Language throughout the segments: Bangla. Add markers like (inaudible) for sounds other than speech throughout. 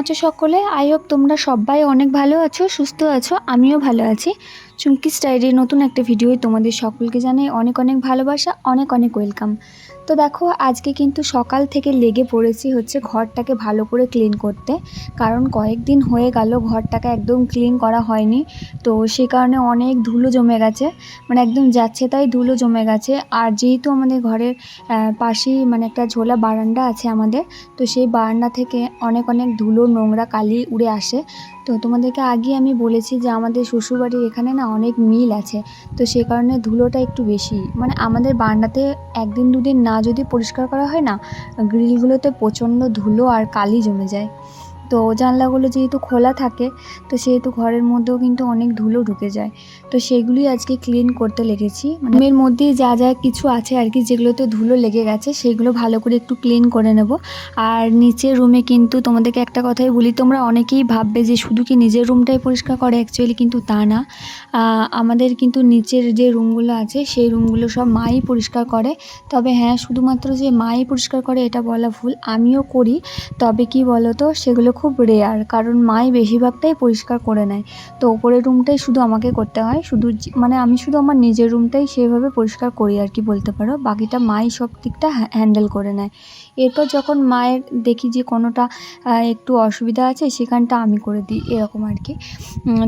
আছো সকলে? আই হোপ তোমরা সবাই অনেক ভালো আছো, সুস্থ আছো, আমিও ভালো আছি। চুমকি স্টাইলের নতুন একটা ভিডিওই তোমাদের সকলকে জানাই অনেক অনেক ভালোবাসা, অনেক অনেক ওয়েলকাম তো দেখো, আজকে কিন্তু সকাল থেকে লেগে পড়েছি হচ্ছে ঘরটাকে ভালো করে ক্লিন করতে। কারণ কয়েকদিন হয়ে গেল ঘরটাকে একদম ক্লিন করা হয়নি। তো সে কারণে অনেক ধুলো জমে গেছে। মানে একদম যাচ্ছে তাই ধুলো জমে গেছে। আর যেহেতু আমাদের ঘরের পাশেই মানে একটা ঝোলা বারান্দা আছে আমাদের, তো সেই বারান্দা থেকে অনেক অনেক ধুলো নোংরা কালি উড়ে আসে। তো তোমাদেরকে আগে আমি বলেছি যে আমাদের শ্বশুরবাড়ির এখানে না অনেক মিল আছে। তো সে কারণে ধুলোটা একটু বেশি। মানে আমাদের বারান্দাতে একদিন দুদিন না যদি পরিষ্কার করা হয় না, গ্রিলগুলোতে প্রচণ্ড ধুলো আর কালি জমে যায়। তো জানলাগুলো যেহেতু খোলা থাকে, তো সেহেতু ঘরের মধ্যেও কিন্তু অনেক ধুলো ঢুকে যায়। তো সেগুলি আজকে ক্লিন করতে লেগেছি। মানে এর মধ্যে যা যা কিছু আছে আর কি, যেগুলোতে ধুলো লেগে গেছে, সেগুলো ভালো করে একটু ক্লিন করে নেব। আর নিচের রুমে কিন্তু তোমাদেরকে একটা কথাই বলি, তোমরা অনেকেই ভাববে যে শুধু কি নিজের রুমটাই পরিষ্কার করে অ্যাকচুয়ালি কিন্তু তা না। আমাদের কিন্তু নিচের যে রুমগুলো আছে, সেই রুমগুলো সব মাই পরিষ্কার করে। তবে হ্যাঁ শুধুমাত্র যে মাই পরিষ্কার করে, এটা বলা ভুল, আমিও করি। তবে কি বলো তো সেগুলো খুব রেয়ার কারণ মাই বেশিরভাগটাই পরিষ্কার করে নেয়। তো ওপরের রুমটাই শুধু আমাকে করতে হয়, শুধু মানে আমি শুধু আমার নিজের রুমটাই সেভাবে পরিষ্কার করি আর কি বলতে পারো। বাকিটা মাই সব দিকটা হ্যান্ডেল করে নেয়। এরপর যখন মায়ের দেখি যে কোনোটা একটু অসুবিধা আছে, সেখানটা আমি করে দিই, এরকম আর কি।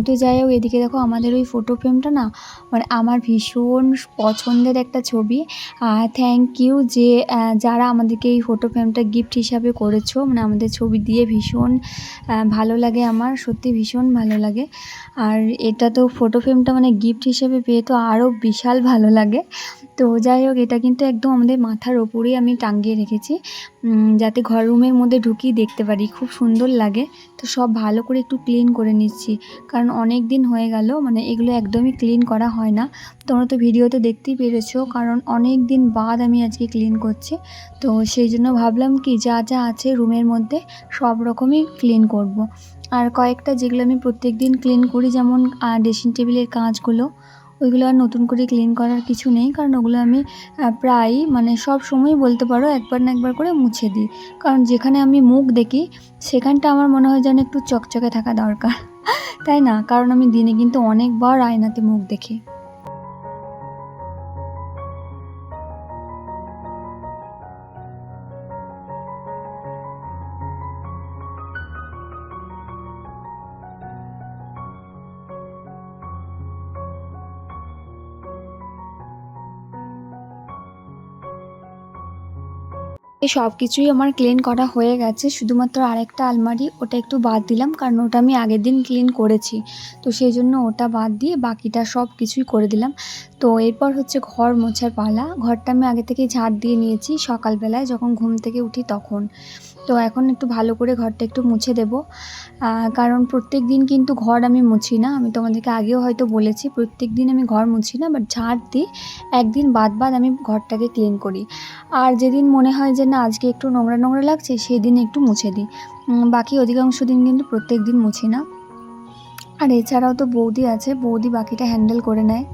তো যাই হোক, এদিকে দেখো আমাদের ওই ফটো ফ্রেমটা না মানে আমার ভীষণ পছন্দের একটা ছবি। থ্যাংক ইউ যে যারা আমাদেরকে এই ফটো ফ্রেমটা গিফট হিসাবে করেছ মানে আমাদের ছবি দিয়ে ভীষণ ভালো লাগে আমার, সত্যি ভীষণ ভালো লাগে। আর এটা তো ফটো ফ্রেমটা মানে গিফট হিসেবে পেয়ে তো আরও বিশাল ভালো লাগে। তো যাই হোক, এটা কিন্তু একদম আমাদের মাথার ওপরেই আমি টাঙিয়ে রেখেছি। যাতে ঘর রুমের মধ্যে ঢুকিয়ে দেখতে পারি, খুব সুন্দর লাগে। তো সব ভালো করে একটু ক্লিন করে নিচ্ছি। কারণ অনেক দিন হয়ে গেল মানে এগুলো একদমই ক্লিন করা হয় না। তোমরা তো ভিডিওতে দেখতেই পেরেছ, কারণ অনেক দিন বাদ আমি আজকে ক্লিন করছি। তো সেই জন্য ভাবলাম কি, যা যা আছে রুমের মধ্যে সব রকমই ক্লিন করব। আর কয়েকটা যেগুলো আমি প্রত্যেক দিন ক্লিন করি যেমন ড্রেসিং টেবিলের কাঁচগুলো ওইগুলো আর নতুন করে ক্লিন করার কিছু নেই কারণ ওগুলো আমি আহ, প্রায়ই মানে সব সময় বলতে পারো একবার না একবার করে মুছে দিই। কারণ যেখানে আমি মুখ দেখি সেখানটা আমার মনে হয় যেন একটু চকচকে থাকা দরকার। তাই না? কারণ আমি দিনে কিন্তু অনেকবার আয়নাতে মুখ দেখি। এই সব কিছুই আমার ক্লিন করা হয়ে গেছে। শুধুমাত্র আরেকটা আলমারি, ওটা একটু বাদ দিলাম, কারণ ওটা আমি আগের দিন ক্লিন করেছি। তো সেই জন্য ওটা বাদ দিয়ে বাকিটা সব কিছুই করে দিলাম। তো এরপর হচ্ছে ঘর মোছার পালা। ঘরটা আমি আগে থেকে ঝাড় দিয়ে নিয়েছি সকালবেলায়, যখন ঘুম থেকে উঠি তখন। তো এখন একটু ভালো করে ঘরটা একটু মুছে দেব। কারণ প্রত্যেক দিন কিন্তু ঘর আমি মুছি না। আমি তোমাদেরকে আগেও হয়তো বলেছি, প্রত্যেক দিন আমি ঘর মুছি না বাট ঝাড় দিই। একদিন বাদ বাদ আমি ঘরটাকে ক্লিন করি। আর যেদিন মনে হয় যে না, আজকে একটু নোংরা নোংরা লাগছে সেই দিন একটু মুছে দিই। বাকি অধিকাংশ দিন কিন্তু প্রত্যেক দিন মুছি না। আর এছাড়াও তো বৌদি আছে, বৌদি বাকিটা হ্যান্ডেল করে নেয়।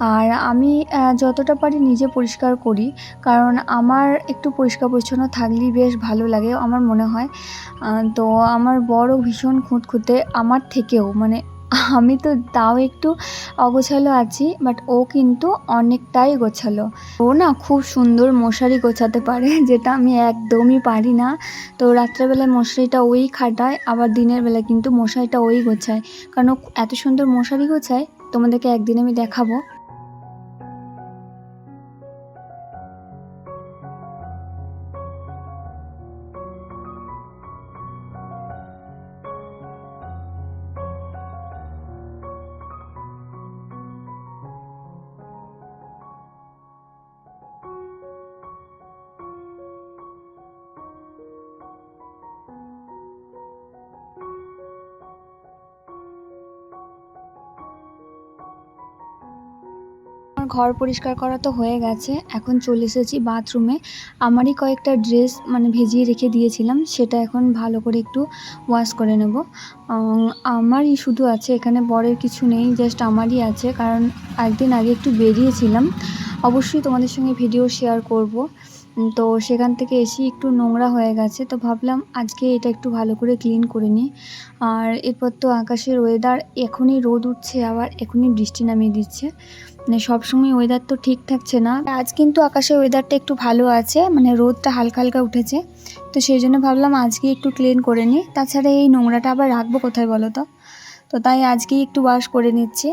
আর আমি যতটা পারি নিজে পরিষ্কার করি। কারণ আমার একটু পরিষ্কার পরিচ্ছন্ন থাকলেই বেশ ভালো লাগে আমার মনে হয়। তো আমার বড় ভীষণ খুঁতখুঁতে আমার থেকেও মানে আমি তো তাও একটু অগোছালো আছি, বাট ও কিন্তু অনেকটাই গোছালো। ও না খুব সুন্দর মশারি গোছাতে পারে, (laughs) যেটা আমি একদমই পারি না। তো রাত্রেবেলায় মশারিটা ওই খাটায়, আবার দিনের বেলায় কিন্তু মশারিটা ওই গোছায়। কারণ এত সুন্দর মশারি গোছায়, তোমাদেরকে একদিন আমি দেখাবো। আমার ঘর পরিষ্কার করা তো হয়ে গেছে। এখন চলে এসেছি বাথরুমে। আমারই কয়েকটা ড্রেস মানে ভেজিয়ে রেখে দিয়েছিলাম, সেটা এখন ভালো করে একটু ওয়াশ করে নেব। আমারই শুধু আছে, এখানে বরের কিছু নেই জাস্ট আমারই আছে, কারণ একদিন আগে একটু বেরিয়েছিলাম। অবশ্যই তোমাদের সঙ্গে ভিডিও শেয়ার করব। তো সেখান থেকে এসে একটু নোংরা হয়ে গেছে, তো ভাবলাম আজকে এটা একটু ভালো করে ক্লিন করে নিই। আর এরপর তো আকাশের ওয়েদার এখনই রোদ উঠছে, আবার এখনই বৃষ্টি নামিয়ে দিচ্ছে। মানে সবসময় ওয়েদার তো ঠিক থাকছে না। আজ কিন্তু আকাশের ওয়েদারটা একটু ভালো আছে মানে রোদটা হালকা হালকা উঠেছে। তো সেই জন্য ভাবলাম আজকে একটু ক্লিন করে নিই। তাছাড়া এই নোংরাটা আবার রাখব কোথায় বলো তো? তো তাই আজকেই একটু ওয়াশ করে নিচ্ছি।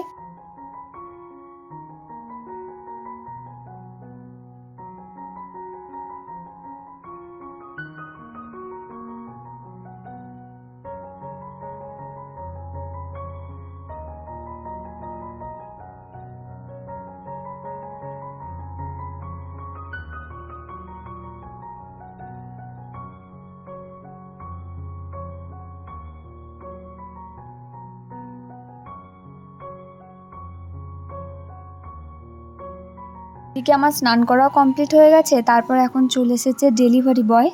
এদিকে আমার স্নান করাও কমপ্লিট হয়ে গেছে, তারপর এখন চলে এসেছে ডেলিভারি বয়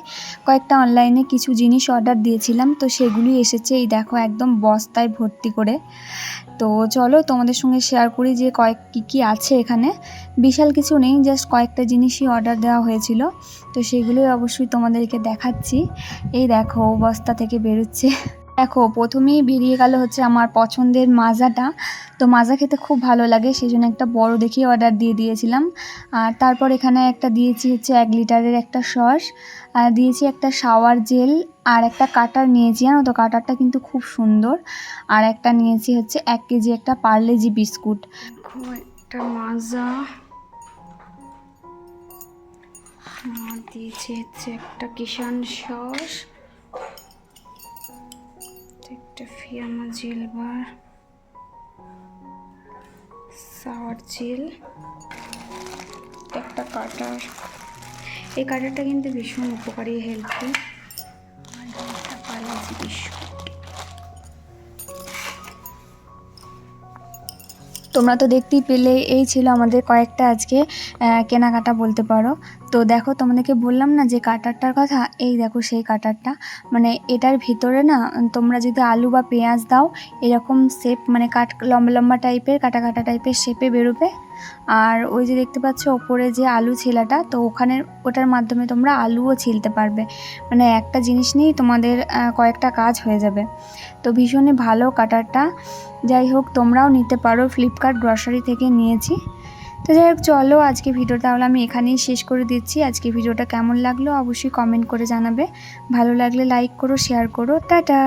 কয়েকটা অনলাইনে কিছু জিনিস অর্ডার দিয়েছিলাম, তো সেগুলি এসেছে। এই দেখো, একদম বস্তায় ভর্তি করে। তো চলো তোমাদের সঙ্গে শেয়ার করি যে কয়েক কী কী আছে এখানে। বিশাল কিছু নেই জাস্ট কয়েকটা জিনিসই অর্ডার দেওয়া হয়েছিল। তো সেগুলোই অবশ্যই তোমাদেরকে দেখাচ্ছি। এই দেখো, বস্তা থেকে বেরোচ্ছে। দেখো, প্রথমেই বেরিয়ে গেল হচ্ছে আমার পছন্দের মাজাটা। তো মাজা খেতে খুব ভালো লাগে সেই জন্য একটা বড় দেখে অর্ডার দিয়ে দিয়েছিলাম। আর তারপর এখানে একটা দিয়েছি হচ্ছে এক লিটারের একটা সস, আর দিয়েছি একটা শাওয়ার জেল আর একটা কাটার নিয়েছি। জানো তো কাটারটা কিন্তু খুব সুন্দর। আর একটা নিয়েছি হচ্ছে এক কেজি একটা পার্লেজি বিস্কুট। একটা মাজা। দিয়েছি হচ্ছে একটা কিষান সস। একটা ফিয়ামা জেল বা সাওয়ার জেল, একটা কাটার। এই কাটারটা কিন্তু ভীষণ উপকারী হেল্পফুল তোমরা তো দেখতেই পেলে, এই ছিল আমাদের কয়েকটা আজকে কেনাকাটা বলতে পারো। তো দেখো তোমাদেরকে বললাম না যে কাটারটার কথা? এই দেখো সেই কাটারটা। মানে এটার ভিতরে না, তোমরা যদি আলু বা পেঁয়াজ দাও, এরকম শেপ মানে কাট, লম্বা লম্বা টাইপের কাটা কাটা টাইপের শেপে বেরোবে। আর ওই যে দেখতে পাচ্ছ, ওপরে যে আলু ছিলাটা, তো ওখানে ওটার মাধ্যমে তোমরা আলুও ছিলতে পারবে। মানে একটা জিনিস নিয়েই তোমাদের কয়েকটা কাজ হয়ে যাবে। তো ভীষণই ভালো কাটারটা। যাই হোক, তোমরাও নিতে পারো। ফ্লিপকার্ট গ্রসারি থেকে নিয়েছি। তো যাই হোক, চলো আজকে ভিডিওটা তাহলে আমি এখানেই শেষ করে দিচ্ছি। আজকে ভিডিওটা কেমন লাগল অবশ্যই কমেন্ট করে জানাবে। ভালো লাগলে লাইক করো শেয়ার করো। টাটা!